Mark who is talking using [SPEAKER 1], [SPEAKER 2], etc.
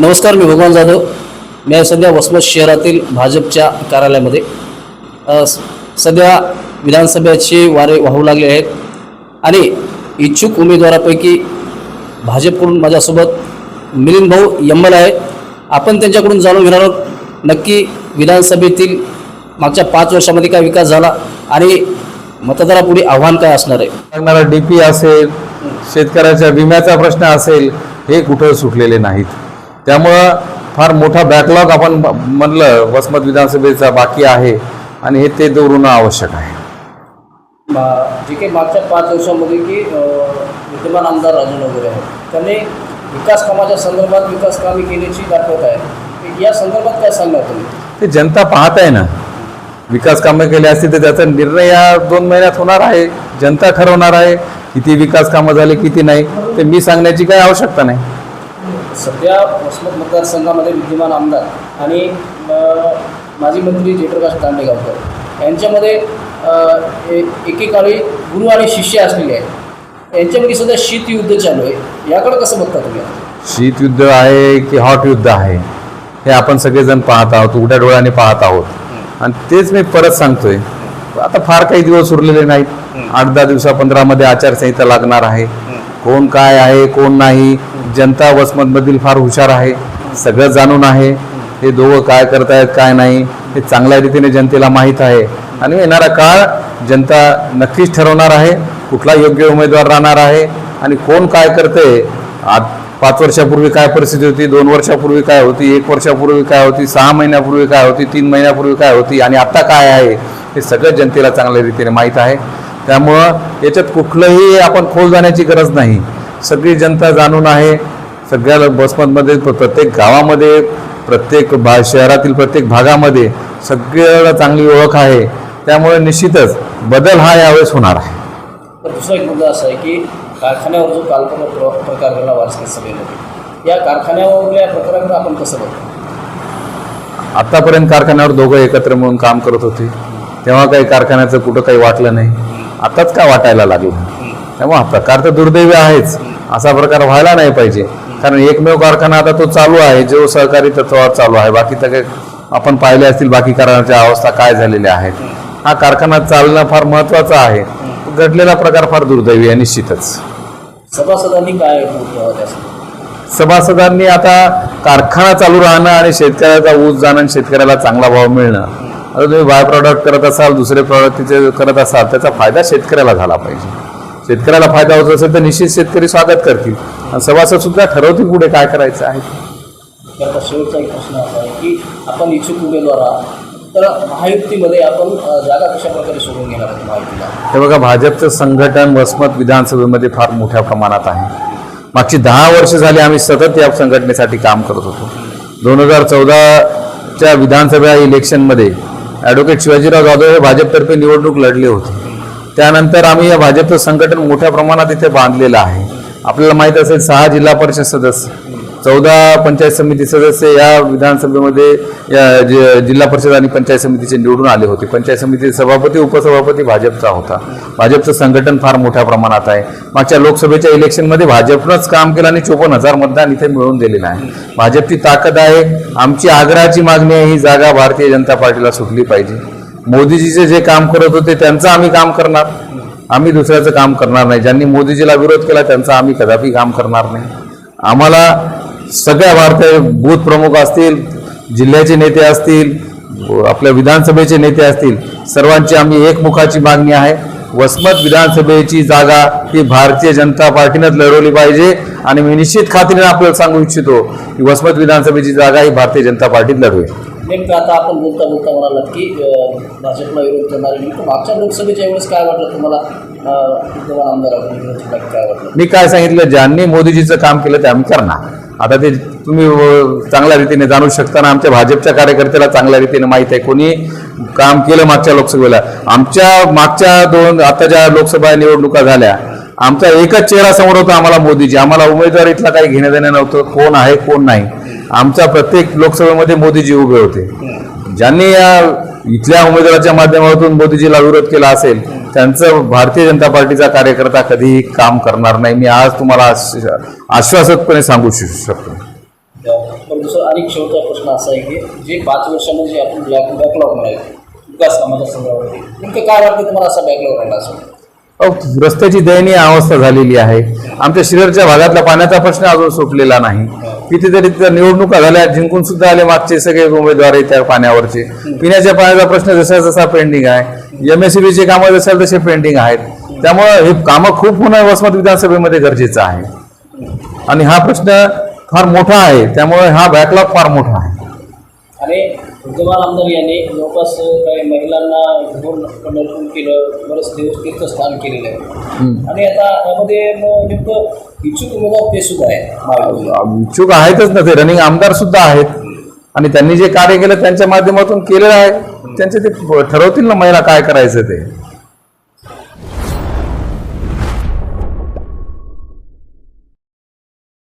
[SPEAKER 1] नमस्कार मी भगवान जाधव. मी आहे सध्या वसमत शहरातील भाजपच्या कार्यालयामध्ये. स- सध्या विधानसभेचे वारे वाहू लागले आहेत आणि इच्छुक उमेदवारापैकी भाजपकडून माझ्यासोबत मिलिंद भाऊ यम्मल आहे. आपण त्यांच्याकडून जाणून घेणार आहोत. नक्की विधानसभेतील मागच्या पाच वर्षामध्ये काय विकास झाला आणि मतदारापुढे आव्हान काय असणार आहे?
[SPEAKER 2] लागणारा डीपी असेल शेतकऱ्याच्या विम्याचा प्रश्न असेल हे कुठं सुटलेले नाहीत. त्यामुळं फार मोठा बॅकलॉग आपण म्हणलं वसमत विधानसभेचा बाकी आहे आणि हे ते दौडणं आवश्यक आहे.
[SPEAKER 1] जे काही मागच्या पाच वर्षामध्ये की विद्यमान आमदार राजन वगैरे आहेत त्यांनी विकास कामाच्या संदर्भात विकास कामे केल्याची दाखवत आहे. या संदर्भात काय सांगणार तुम्ही?
[SPEAKER 2] ते जनता पाहत आहे ना. विकास कामं केली असतील तर त्याचा निर्णय या दोन महिन्यात होणार आहे. जनता ठरवणार आहे किती विकास कामं झाले किती नाही. ते मी सांगण्याची काही आवश्यकता नाही.
[SPEAKER 1] सध्या वसमत मतदारसंघामध्ये विद्यमान आमदार आणि माजी मंत्री जयप्रकाश दांडेगावकर यांच्यामध्ये एकेकाळी गुरु आणि शिष्य असलेले आहेत. यांच्यामध्ये सध्या शीतयुद्ध चालू आहे. याकडे कसं बघता तुम्ही?
[SPEAKER 2] शीत युद्ध आहे की हॉट युद्ध आहे? हे आपण सगळेजण पाहत आहोत उघड्या डोळ्याने पाहत आहोत. आणि तेच मी परत सांगतोय. आता फार काही दिवस उरलेले नाहीत. आठ दहा दिवसा पंधरामध्ये आचारसंहिता लागणार आहे. कोण काय आहे कोण नाही जनता वसमतमधील फार हुशार आहे सगळं जाणून आहे हे दोघं काय करतायत काय नाही हे चांगल्या रीतीने जनतेला माहीत आहे. आणि येणारा काळ जनता नक्कीच ठरवणार आहे कुठला योग्य उमेदवार राहणार आहे आणि कोण काय करते आज पाच वर्षापूर्वी काय परिस्थिती होती दोन वर्षापूर्वी काय होती एक वर्षापूर्वी काय होती सहा महिन्यापूर्वी काय होती तीन महिन्यापूर्वी काय होती आणि आत्ता काय आहे हे सगळं जनतेला चांगल्या रीतीने माहीत आहे. त्यामुळं याच्यात कुठलंही आपण खोल जाण्याची गरज नाही. सगळी जनता जाणून आहे. सगळ्या बसमतमध्ये प्र- प्रत्येक गावामध्ये प्रत्येक भा शहरातील प्रत्येक भागामध्ये सगळ्याला चांगली ओळख आहे. त्यामुळे निश्चितच बदल हा यावेळेस होणार आहे.
[SPEAKER 1] दुसरा एक मुद्दा असा आहे की कारखान्यावर जो काल्पनिक प्र- प्रकार घडला वारसाई सभेमध्ये या कारखान्यावरल्या प्रकाराकडे आपण कसं बघतो?
[SPEAKER 2] आतापर्यंत कारखान्यावर दोघं एकत्र मिळून काम करत होते. तेव्हा काही कारखान्याचं कुठं काही वाटलं नाही. आताच का वाटायला लागलं? तेव्हा हा प्रकार तर दुर्दैवी आहेच. असा प्रकार व्हायला नाही पाहिजे. कारण एकमेव कारखाना आता तो चालू आहे जो सहकारी तत्वावर चालू आहे. बाकी तर काही आपण पाहिले असतील बाकी कारखान्याच्या अवस्था काय झालेल्या आहेत हा कारखाना चालणं फार महत्वाचं आहे. घडलेला प्रकार फार दुर्दैवी आहे निश्चितच.
[SPEAKER 1] सभासदांनी काय
[SPEAKER 2] सभासदांनी आता कारखाना चालू राहणं आणि शेतकऱ्याचा ऊस जाणं आणि शेतकऱ्याला चांगला भाव मिळणं आता तुम्ही बाय प्रॉडक्ट करत असाल दुसरे प्रॉडक्ट तिथे करत असाल त्याचा फायदा शेतकऱ्याला झाला पाहिजे. शेतकऱ्याला फायदा होत असेल तर निश्चित शेतकरी स्वागत करतील. आणि सभासद सुद्धा ठरवतील पुढे काय करायचं आहे.
[SPEAKER 1] आता शेवटचा एक प्रश्न असा आहे की आपण इच्छुक उमेदवार आहात तर महायुतीमध्ये आपण जागा कशा प्रकारे सोडून घेणार आहोत महायुतीला?
[SPEAKER 2] हे बघा भाजपचं संघटन वसमत विधानसभेमध्ये फार मोठ्या प्रमाणात आहे. मागची दहा वर्ष झाली आम्ही सतत या संघटनेसाठी काम करत होतो. दोन हजार चौदाच्या विधानसभा इलेक्शनमध्ये ॲडव्होकेट शिवाजीराव जाधव हे भाजपतर्फे निवडणूक लढले होते. त्यानंतर आम्ही या भाजपचं संघटन मोठ्या प्रमाणात इथे बांधलेलं आहे. आपल्याला माहीत असेल सहा जिल्हा परिषद सदस्य. चौदा पंचायत समिती सदस्य या विधानसभेमध्ये जि- जिल्हा परिषद आणि पंचायत समितीचे निवडून आले होते. पंचायत समितीचे सभापती उपसभापती भाजपचा होता. भाजपचं संघटन फार मोठ्या प्रमाणात आहे. मागच्या लोकसभेच्या इलेक्शनमध्ये भाजपनंच काम केलं आणि चोपन्न हजार मतदान इथे मिळवून दिलेलं आहे. भाजपची ताकद आहे. आमची आग्रहाची मागणी आहे ही जागा भारतीय जनता पार्टीला सुटली पाहिजे. मोदीजीचे जे काम करत होते त्यांचं आम्ही काम करणार. आम्ही दुसऱ्याचं काम करणार नाही. ज्यांनी मोदीजीला विरोध केला त्यांचा आम्ही कदापि काम करणार नाही. आम्हाला सगळ्या भारतीय बूथ प्रमुख असतील जिल्ह्याचे नेते असतील आपल्या विधानसभेचे नेते असतील सर्वांची आम्ही एकमुखाची मागणी आहे. वसमत विधानसभेची जागा ही भारतीय जनता पार्टीनंच लढवली पाहिजे आणि मी निश्चित खात्रीने आपल्याला सांगू इच्छितो की वसमत विधानसभेची जागा ही भारतीय जनता पार्टीत लढवेल.
[SPEAKER 1] नेमकं आता आपण बोलता बोलता म्हणालात की अ, भाजपला विरोध करणारे नेमकं मागच्या लोकसभेच्या वेळेस काय वाटलं तुम्हाला? अ, विद्यमान आमदाराकडून विरोध केला की काय वाटलं?
[SPEAKER 2] मी काय सांगितलं? ज्यांनी मोदीजीचं काम केलं ते आम्ही करणार. आता ते तुम्ही चांगल्या रीतीने जाणू शकता ना आमच्या भाजपच्या कार्यकर्त्याला चांगल्या रीतीने माहीत आहे. कोणी काम केलं मागच्या लोकसभेला. आमच्या मागच्या दोन आता ज्या लोकसभा निवडणुका झाल्या आमचा एकच चेहरा समोर होता आम्हाला मोदीजी. आम्हाला उमेदवारीतला काही घेणं देणं नव्हतं. कोण आहे कोण नाही. आमच्या प्रत्येक लोकसभेमध्ये मोदीजी उभे होते. ज्यांनी या इथल्या उमेदवाराच्या माध्यमातून मोदीजीला विरोध केला असेल त्यांचं भारतीय जनता पार्टीचा कार्यकर्ता कधीही काम करणार नाही. मी आज तुम्हाला आश्वासकपणे सांगू शकतो.
[SPEAKER 1] दुसरा अनेक शेवटचा प्रश्न असा आहे की जे पाच वर्षामध्ये जे आपण बॅक बॅकलॉग विकास कामाच्या संदर्भामध्ये नेमकं काय वाटतं तुम्हाला असा बॅकलॉग राहिला असं
[SPEAKER 2] रस्त्याची दयनीय अवस्था झालेली आहे. आमच्या शिररच्या भागातला पाण्याचा प्रश्न अजून सुटलेला नाही. कितीतरी तिथं निवडणुका झाल्या जिंकून सुद्धा आले मागचे सगळे उमेदवार त्या पाण्यावरचे. पिण्याच्या पाण्याचा प्रश्न जसा जसा पेंडिंग आहे एम एस चे कामं जसे तसे पेंडिंग आहेत. त्यामुळं हे कामं खूप होणं वसमत विधानसभेमध्ये गरजेचं आहे. आणि हा प्रश्न फार मोठा आहे त्यामुळे हा बॅकलॉग फार मोठा आहे.
[SPEAKER 1] आणि विद्यमान आमदार यांनी जवळपास काही महिलांना घेऊन पंढरपूर केलं बरंच देव तीर्थस्थान केलेलं आहे. आणि आता यामध्ये मग नेमकं इच्छुक उमेदवार ते सुद्धा
[SPEAKER 2] इच्छुक आहेतच ना ते. रनिंग आमदार सुद्धा आहेत. आणि त्यांनी जे कार्य केलं त्यांच्या माध्यमातून केलेलं आहे. त्यांचे ते ठरवतील ना महिला काय करायचं ते.